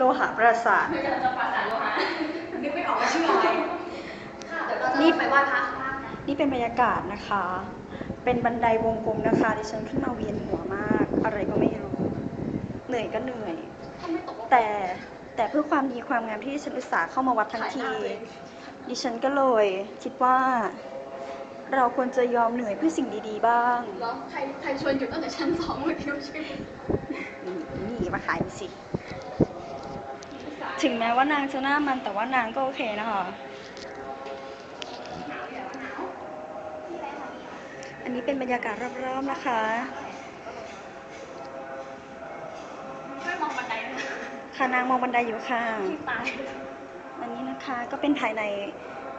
โลหะประสาทเพื่อจะปราสาทโลหะนึกไม่ออกว่าชื่ออะไรค่ะเดี๋ยวเราจะนี่ ไปไหว้พระข้างล่างนะนี่เป็นบรรยากาศนะคะ เป็นบันไดวงกลมนะคะ ดิฉันขึ้นมาเวียนหัวมาก อะไรก็ไม่รู้ เหนื่อยก็เหนื่อย ถ้าไม่ตกลงแต่แต่เพื่อความดีความงามที่ดิฉันอุตส่าห์เข้ามาวัดทั้งที ถ่ายหน้าตัวเองดิฉันก็เลยคิดว่า เราควรจะยอมเหนื่อยเพื่อสิ่งดีๆบ้าง แล้วใครใครชวนอยู่ตั้งแต่ชั้นสองเมื่อกี้ว่าชื่อนี่นี่มาขายนี่สิ ถึงแม้ว่านางจะหน้ามันแต่ว่านางก็โอเคนะคะ อันนี้เป็นบรรยากาศรอบๆนะคะช่วยมองบันไดนะค่ะนางมองบันไดอยู่ค่ะที่ตายอันนี้นะคะก็เป็นภายใน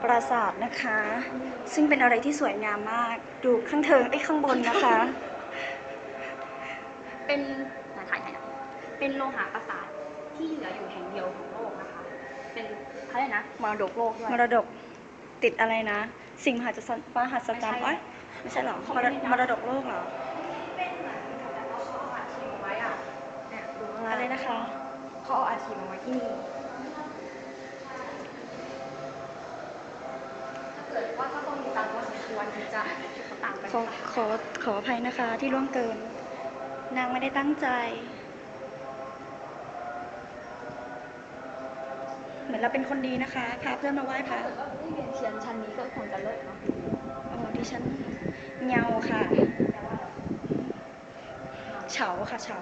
ปราสาทนะคะ ซึ่งเป็นอะไรที่สวยงามมาก ดูข้างเทิงไอ้ยข้างบนนะคะ เป็นถ่ายถ่ายถ่ายเป็นโลหะปราสาท ที่เหลืออยู่แห่งเดียวของโลกนะคะ เป็นเขาเรียกนะมรดกโลกด้วย มรดกติดอะไรนะ สิ่งมหัศจรรย์มหัศจรรย์ไม่ใช่เอ้ยไม่ใช่เหรอเขามไม่รได้นับมรดกโลกเหรอเป็นเหมือนกับว่าเขาเอาอาชีพไว้อะเนี่ยดูข้างล่างอะไรนะคะเขาเอาอาชีพมาไว้ที่นี่ถ้าเกิดว่าก็ต้องมีตังค์พอสมควรถึงจะเขาต่างไปขอขอขออภัยนะคะที่ล่วงเกิน นางไม่ได้ตั้งใจ เหมือนเราเป็นคนดีนะคะพาเพื่อนมาไหว้พถ้าระเกิดว่าไม่เรียนเชียนชั้นนี้ก็คงจะเลิศเนาะโอ้ดิฉันเงาค่ะ เฉาค่ะเฉา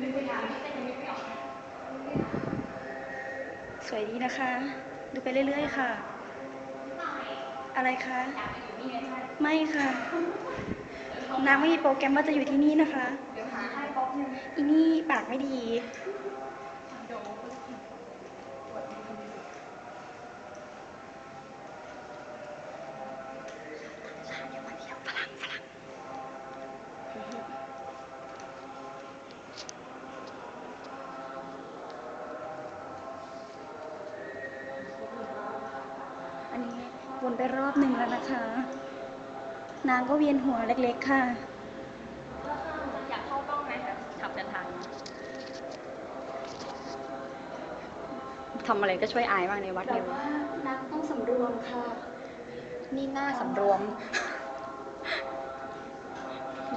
นึกไม่ทันถ้าเป็นนึกไม่ออกสวยดีนะคะ ดูไปเรื่อยๆค่ะ อะไรคะอยากไปอยู่นี่ไม่ใช่ไม่ค่ะ นางไม่มีโปรแกรมว่าจะอยู่ที่นี่นะคะเดี๋ยวหาให้ป๊อกนึงอีนี่ปากไม่ดีเดี๋ วนไปรอบหนึ่งแล้วนะคะ นางก็เวียนหัวเล็กๆค่ะ อยากเข้ากล้องไหมแบบขับเดินทางทำอะไรก็ช่วยอายมากในวัดแบเลบยว่านางต้องสำรวมค่ะ นี่หน้าสำรวม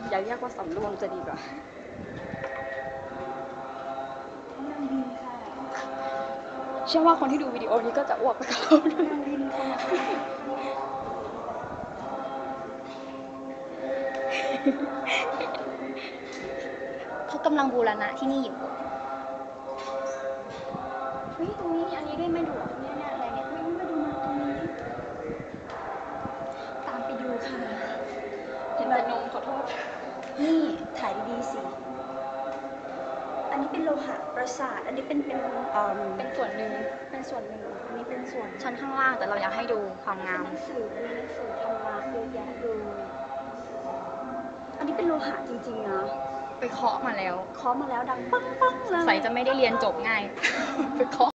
อย่าเรียกว่าสำรวมจะดีกว่า ชื่อว่าคนที่ดูวิดีโอนี้ก็จะอ้วกไปกับเราด้วยเขากำลังบูรณะที่นี่อยู่เฮ้ยตรงนี้มีอันนี้ด้วยไหม่ดูอะเนี่ยเนี่ เป็นโลหะประสาท อันนี้เป็นเป็นเอ่อเป็นส่วนหนึ่งเป็นส่วนหนึ่งอันนี้เป็นส่วนชั้นข้างล่างแต่เราอยากให้ดูความงามหนังสือมีหนังสือธรรมะเยอะแยะเลยอันนี้เป็นโลหะจริงๆนะไปเคาะมาแล้ว เคาะมาแล้วดังปังปังๆเลย ใส่จะไม่ได้เรียนจบง่าย ไปเคาะ